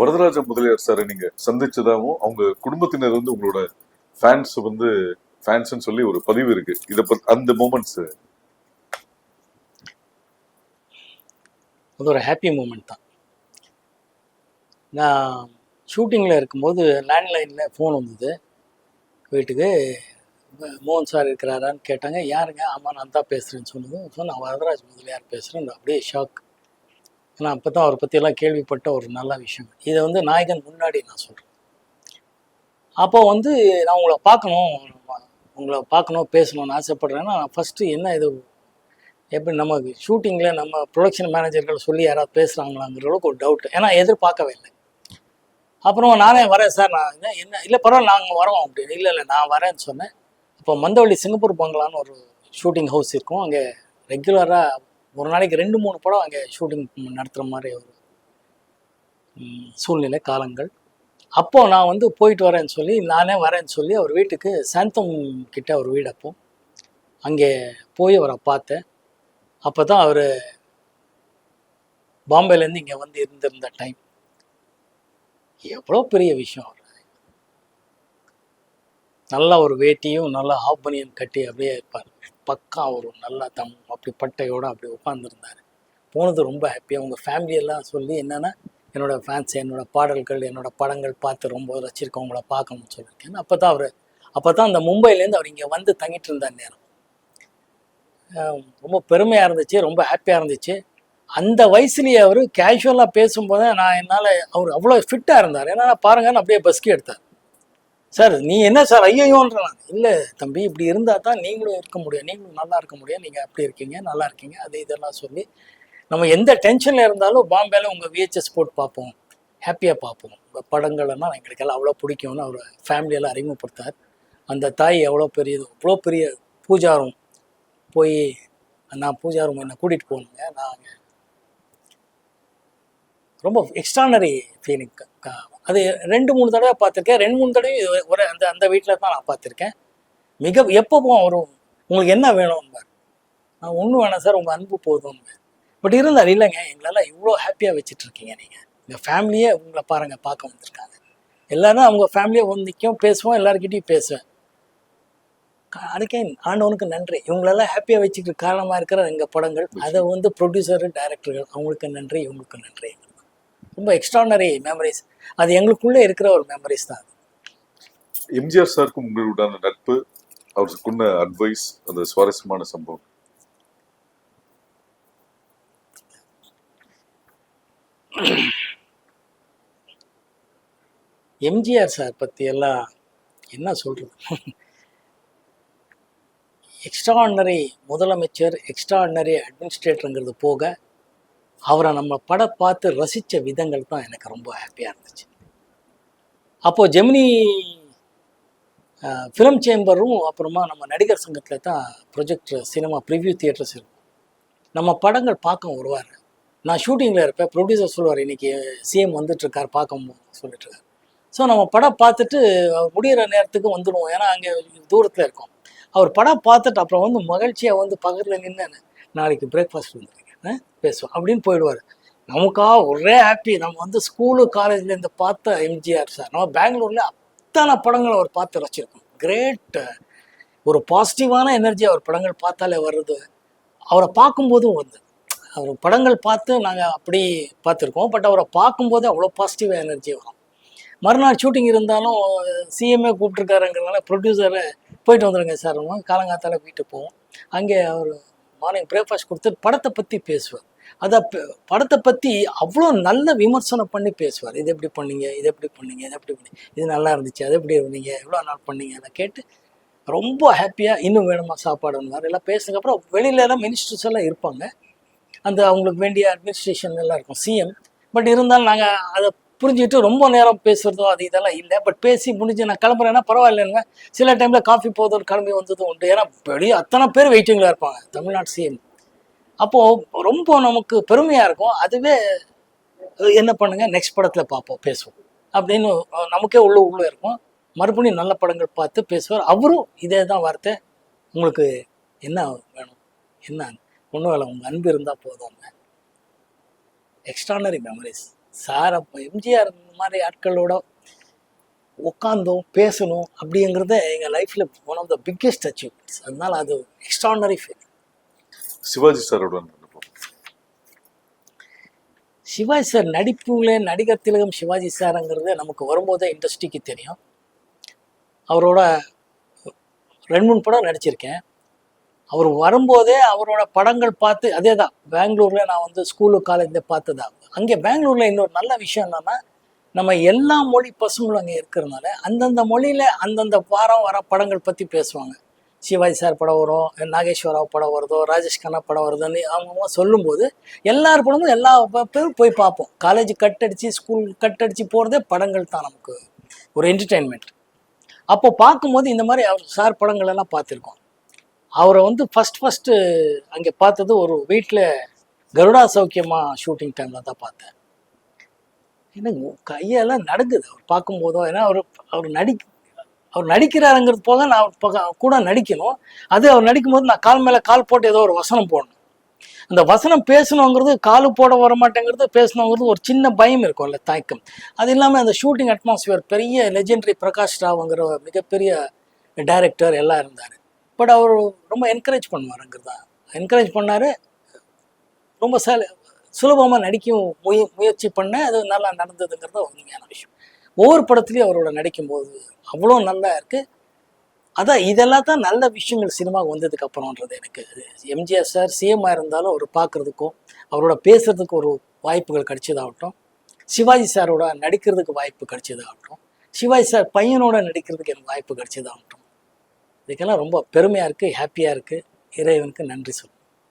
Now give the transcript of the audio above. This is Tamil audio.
வரதராஜ முதலியார் சாரை நீங்க சந்திச்சதாகவும் அவங்க குடும்பத்தினர் வந்து உங்களோட ஃபேன்ஸ் வந்து ஃபேன்ஸ்னு சொல்லி ஒரு பதிவு இருக்கு. இத அந்த மூமெண்ட்ஸ் அது ஒரு ஹாப்பி மூமெண்ட் தான். நான் ஷூட்டிங்கில் இருக்கும்போது லேண்ட்லைனில் ஃபோன் வந்தது. வீட்டுக்கு மோகன் சார் இருக்கிறாரான்னு கேட்டாங்க. யாருங்க? ஆமாம் நான் தான் பேசுகிறேன்னு சொன்னது ஸோ நான் வரதராஜ் முதலியார் பேசுகிறேன் அப்படியே ஷாக் ஏன்னா அப்போ தான் அவரை பற்றியெல்லாம் கேள்விப்பட்ட ஒரு நல்ல விஷயம். இதை வந்து நாயகன் முன்னாடி நான் சொல்கிறேன் அப்போ வந்து நான் உங்களை பார்க்கணும் உங்களை பார்க்கணும் பேசணும்னு ஆசைப்படுறேன்னா நான் ஃபஸ்ட்டு என்ன இது எப்படி நம்ம ஷூட்டிங்கில் நம்ம ப்ரொடக்ஷன் மேனேஜர்கள் சொல்லி யாராவது பேசுகிறாங்களாங்கிற அளவுக்கு ஒரு டவுட் ஏன்னா எதிர்பார்க்கவே இல்லை. அப்புறம் நானே வரேன் சார் நான் என்ன என்ன இல்லை பரவாயில்ல நாங்கள் வரோம் அப்படின்னு. இல்லை இல்லை நான் வரேன்னு சொன்னேன். அப்போ மந்தவள்ளி சிங்கப்பூர் பங்களான்னு ஒரு ஷூட்டிங் ஹவுஸ் இருக்கும். அங்கே ரெகுலராக ஒரு நாளைக்கு ரெண்டு மூணு படம் அங்கே ஷூட்டிங் நடத்துகிற மாதிரி ஒரு சூழ்நிலை காலங்கள். அப்போது நான் வந்து போயிட்டு வரேன்னு சொல்லி நானே வரேன்னு சொல்லி அவர் வீட்டுக்கு சாந்தம் கிட்ட ஒரு வீடு அப்போ. அங்கே போய் அவரை பார்த்தேன். அப்போ தான் அவர் பாம்பேலேருந்து இங்கே வந்து இருந்திருந்த டைம் எவ்வளோ பெரிய விஷயம். நல்ல ஒரு வேட்டியும் நல்ல ஹாஃப் பனியன் கட்டி அப்படியே இருப்பார். பக்கா ஒரு நல்ல தம் அப்படி பட்டையோடு அப்படி உட்காந்துருந்தார் போனது ரொம்ப ஹாப்பியாக உங்கள் ஃபேமிலியெல்லாம் சொல்லி என்னென்னா என்னோடய ஃபேன்ஸ் என்னோட பாடல்கள் என்னோடய படங்கள் பார்த்து ரொம்ப ரசிச்சிருக்கவங்கள பார்க்கணும்னு சொல்லியிருக்கேன். அப்போ தான் அவர் அப்போ தான் அந்த மும்பைலேருந்து அவர் இங்கே வந்து தங்கிட்டு இருந்தார் நேரம். ரொம்ப பெருமையாக இருந்துச்சு ரொம்ப ஹாப்பியாக இருந்துச்சு. அந்த வயசுலேயே அவர் கேஷுவலாக பேசும்போதே நான் என்னால் அவர் அவ்வளோ ஃபிட்டாக இருந்தார். ஏன்னா பாருங்கன்னு அப்படியே பஸ்கி எடுத்தார். சார் நீ என்ன சார் ஐயோன்ற இல்லை தம்பி இப்படி இருந்தால் தான் நீங்களும் இருக்க முடியும். நீங்களும் நல்லா இருக்க முடியும். நீங்கள் அப்படி இருக்கீங்க நல்லா இருக்கீங்க. அது இதெல்லாம் சொல்லி நம்ம எந்த டென்ஷனில் இருந்தாலும் பாம்பேல உங்கள் விஹெச்எஸ் போட்டு பார்ப்போம். ஹாப்பியாக பார்ப்போம். உங்கள் படங்கள்லாம் எங்களுக்கு எல்லாம் அவ்வளோ பிடிக்கும்னு அவர் ஃபேமிலியெல்லாம் அறிமுகப்படுத்தார். அந்த தாய் எவ்வளோ பெரியது அவ்வளோ பெரிய பூஜாரும். போய் நான் பூஜாரும் என்னை கூட்டிகிட்டு போகணுங்க. நான் ரொம்ப எக்ஸ்ட்ரானரி ஃபீலிங் அது ரெண்டு மூணு தடவை பார்த்துருக்கேன். ரெண்டு மூணு தடவை ஒரு அந்த அந்த வீட்டில் தான் நான் பார்த்துருக்கேன். மிக எப்போ வரும் உங்களுக்கு என்ன வேணும்பார்? நான் ஒன்றும் வேணாம் சார் உங்கள் அன்பு போதும் பட் இருந்தார் இல்லைங்க எங்களெல்லாம் இவ்வளோ ஹாப்பியாக வச்சுட்ருக்கீங்க நீங்கள் எங்கள் ஃபேமிலியே உங்களை பாருங்கள் பார்க்க வந்திருக்காங்க. எல்லாரும் அவங்க ஃபேமிலியை வந்து நிற்கும் பேசுவோம் எல்லாருக்கிட்டையும் பேசுவேன். அதுக்கே ஆண்டவனுக்கு நன்றி. இவங்களெல்லாம் ஹாப்பியாக வச்சுக்கிட்டு காரணமாக இருக்கிற எங்கள் படங்கள் அதை வந்து ப்ரொடியூசரு டைரக்டர்கள் அவங்களுக்கு நன்றி இவங்களுக்கு நன்றி. ரொம்ப எக்ஸ்ட்ரானரி மெமரிஸ் அது எங்களுக்குள்ளே இருக்கிற ஒரு மெமரிஸ் தான். எம்ஜிஆர் சாருக்கும் உங்களுடான நட்பு அவருக்கு சொன்ன அட்வைஸ் அந்த சுவாரஸ்யமான சம்பவம். எம்ஜிஆர் சார் பற்றி எல்லாம் என்ன சொல்கிறது எக்ஸ்ட்ராடினரி முதலமைச்சர் எக்ஸ்ட்ராடினரி அட்மினிஸ்ட்ரேட்டருங்கிறது போக அவரை நம்ம படம் பார்த்து ரசித்த விதங்கள் தான் எனக்கு ரொம்ப ஹாப்பியாக இருந்துச்சு. அப்போது ஜெமினி ஃபிலிம் சேம்பரும் அப்புறமா நம்ம நடிகர் சங்கத்தில் தான் ப்ரொஜெக்டர் சினிமா ப்ரிவ்யூ தியேட்டர்ஸ் இருக்கும். நம்ம படங்கள் பார்க்க வருவார். நான் ஷூட்டிங்கில் இருப்பேன். ப்ரொடியூசர் சொல்லுவார் இன்னைக்கு சிஎம் வந்துட்டுருக்கார் பார்க்க சொல்லிட்டுருக்கார். ஸோ நம்ம படம் பார்த்துட்டு முடிகிற நேரத்துக்கு வந்துடுவோம். ஏன்னா அங்கே தூரத்தில் இருக்கோம். அவர் படம் பார்த்துட்டு அப்புறம் வந்து மகிழ்ச்சியாக வந்து பக்கத்தில் நின்று நாளைக்கு பிரேக்ஃபாஸ்ட் வந்துருங்க பேசுவோம். அப்படின்னு போயிடுவார். நமக்கா ஒரே ஹாப்பி நம்ம வந்து ஸ்கூலு காலேஜ்லேருந்து பார்த்த எம்ஜிஆர் சார் நம்ம பெங்களூரில் அத்தனை படங்களை அவர் பார்த்து ரசிச்சிருக்கோம். கிரேட் ஒரு பாசிட்டிவான எனர்ஜி அவர் படங்கள் பார்த்தாலே வருது அவரை பார்க்கும்போதும் வந்து அவர் படங்கள் பார்த்து நாங்கள் அப்படி பார்த்துருக்கோம். பட் அவரை பார்க்கும்போதே அவ்வளோ பாசிட்டிவ் எனர்ஜி வரும். மறுநாள் ஷூட்டிங் இருந்தாலும் சிஎம்ஏ கூப்பிட்டுருக்காருங்கிறதுனால ப்ரொடியூசரை போயிட்டு வந்துடுங்க சார் காலங்காத்தால வீட்டுக்கு போவோம். அங்கே அவர் மார்னிங் பிரேக்ஃபாஸ்ட் கொடுத்துட்டு படத்தை பற்றி பேசுவார். அதை படத்தை பற்றி அவ்வளோ நல்ல விமர்சனம் பண்ணி பேசுவார். இது எப்படி பண்ணீங்க? இது எப்படி பண்ணீங்க? இது எப்படி பண்ணி இது நல்லா இருந்துச்சு. அது எப்படி இருந்தீங்க? எவ்வளோ நாள் பண்ணீங்க? அதை கேட்டு ரொம்ப ஹாப்பியாக இன்னும் வேணுமா சாப்பாடுன்னு எல்லாம் பேசுனதுக்கப்புறம் வெளியில எல்லாம் மினிஸ்டர்ஸ் எல்லாம் இருப்பாங்க. அந்த அவங்களுக்கு வேண்டிய அட்மினிஸ்ட்ரேஷன் எல்லாம் இருக்கும். சிஎம் பட் இருந்தாலும் நாங்கள் அதை புரிஞ்சுக்கிட்டு ரொம்ப நேரம் பேசுகிறதோ அது இதெல்லாம் இல்லை. பட் பேசி முடிஞ்சு நான் கிளம்புறேன்னா பரவாயில்லைங்க சில டைமில் காஃபி போதும் கிளம்பி வந்ததும் உண்டு. ஏன்னா வெளியே அத்தனை பேர் வெயிட்டிங்கில் இருப்பாங்க. தமிழ்நாடு சிஎம் அப்போது ரொம்ப நமக்கு பெருமையாக இருக்கும். அதுவே என்ன பண்ணுங்கள் நெக்ஸ்ட் படத்தில் பார்ப்போம் பேசுவோம். அப்படின்னு நமக்கே உள்ள உள்ளே இருக்கும். மறுபடியும் நல்ல படங்கள் பார்த்து பேசுவார். அவரும் இதே தான் வார்த்தை. உங்களுக்கு என்ன வேணும்? என்ன? ஒன்றும் இல்லை. உங்கள் அன்பு இருந்தால் போதும். எக்ஸ்ட்ரானரி மெமரிஸ் சார் அப்போ எம்ஜிஆர் இந்த மாதிரி ஆட்களோட உட்காந்தோம் பேசணும் அப்படிங்கிறத எங்கள் லைஃப்பில் one of the biggest achievements அதனால அது எக்ஸ்ட்ரானரி ஃபீல் சிவாஜி சாரோட சிவாஜி சார் நடிப்புல நடிகர் திலகம் சிவாஜி சாருங்கிறது நமக்கு வரும்போதே இண்டஸ்ட்ரிக்கு தெரியும். அவரோட ரெண்டு மூணு படம் நடிச்சிருக்கேன். அவர் வரும்போதே அவரோட படங்கள் பார்த்து அதே தான் பெங்களூரில் நான் வந்து ஸ்கூலு காலேஜில் பார்த்ததா. அங்கே பெங்களூரில் இன்னொரு நல்ல விஷயம் என்னன்னா நம்ம எல்லா மொழி பசங்களும் அங்கே இருக்கிறதுனால அந்தந்த மொழியில் அந்தந்த வாரம் வர படங்கள் பற்றி பேசுவாங்க. சிவாஜி சார் படம் வரும் நாகேஸ்வரராவ் படம் வருதோ ராஜேஷ் கண்ணா படம் வருதுன்னு அவங்க சொல்லும்போது எல்லார் படமும் எல்லா பேரும் போய் பார்ப்போம். காலேஜ் கட் அடித்து ஸ்கூல் கட் அடித்து போகிறதே படங்கள் தான் நமக்கு. ஒரு என்டர்டெயின்மெண்ட் அப்போ பார்க்கும்போது இந்த மாதிரி அவர் சார் படங்கள் எல்லாம் பார்த்துருக்கோம். அவரை வந்து ஃபஸ்ட் ஃபஸ்ட்டு அங்கே பார்த்தது ஒரு வீட்டில் கருடா சௌக்கியமாக ஷூட்டிங் டைமில் தான் பார்த்தேன். எனக்கு கையெல்லாம் நடுங்குது. அவர் பார்க்கும்போதோ ஏன்னா அவர் அவர் நடி அவர் நடிக்கிறாருங்கிறது போக நான் கூட நடிக்கணும். அது அவர் நடிக்கும்போது நான் கால் மேலே கால் போட்டு ஏதோ ஒரு வசனம் போடணும். அந்த வசனம் பேசணுங்கிறது காலு போட வர மாட்டேங்கிறது பேசணுங்கிறது ஒரு சின்ன பயம் இருக்கும்ல தயக்கம். அது இல்லாமல் அந்த ஷூட்டிங் அட்மாஸ்பியர் பெரிய லெஜெண்டரி பிரகாஷ் ராவ்ங்கிற மிகப்பெரிய டைரக்டர் எல்லாம் இருந்தார். பட் அவர் ரொம்ப என்கரேஜ் பண்ணுவாருங்கிறது தான் என்கரேஜ் பண்ணார். ரொம்ப ச சுலபமாக நடிக்கும் முய முயற்சி பண்ணேன் அது நல்லா நடந்ததுங்கிறது உண்மையான விஷயம். ஒவ்வொரு படத்துலையும் அவரோட நடிக்கும்போது அவ்வளோ நல்லா இருக்குது அதான் இதெல்லாம் தான் நல்ல விஷயங்கள் சினிமாவுக்கு வந்ததுக்கு அப்புறம்ன்றது எனக்கு. எம்ஜிஆர் சார் சிஎம்மாக இருந்தாலும் அவர் பார்க்குறதுக்கும் அவரோட பேசுகிறதுக்கு ஒரு வாய்ப்புகள் கிடைச்சதாகட்டும். சிவாஜி சாரோட நடிக்கிறதுக்கு வாய்ப்பு கிடைச்சதாகட்டும். சிவாஜி சார் பையனோட நடிக்கிறதுக்கு எனக்கு வாய்ப்பு கிடைச்சதாகட்டும். இதுக்கெல்லாம் ரொம்ப பெருமையாக இருக்குது ஹாப்பியாக இருக்குது இறைவனுக்கு நன்றி சொல்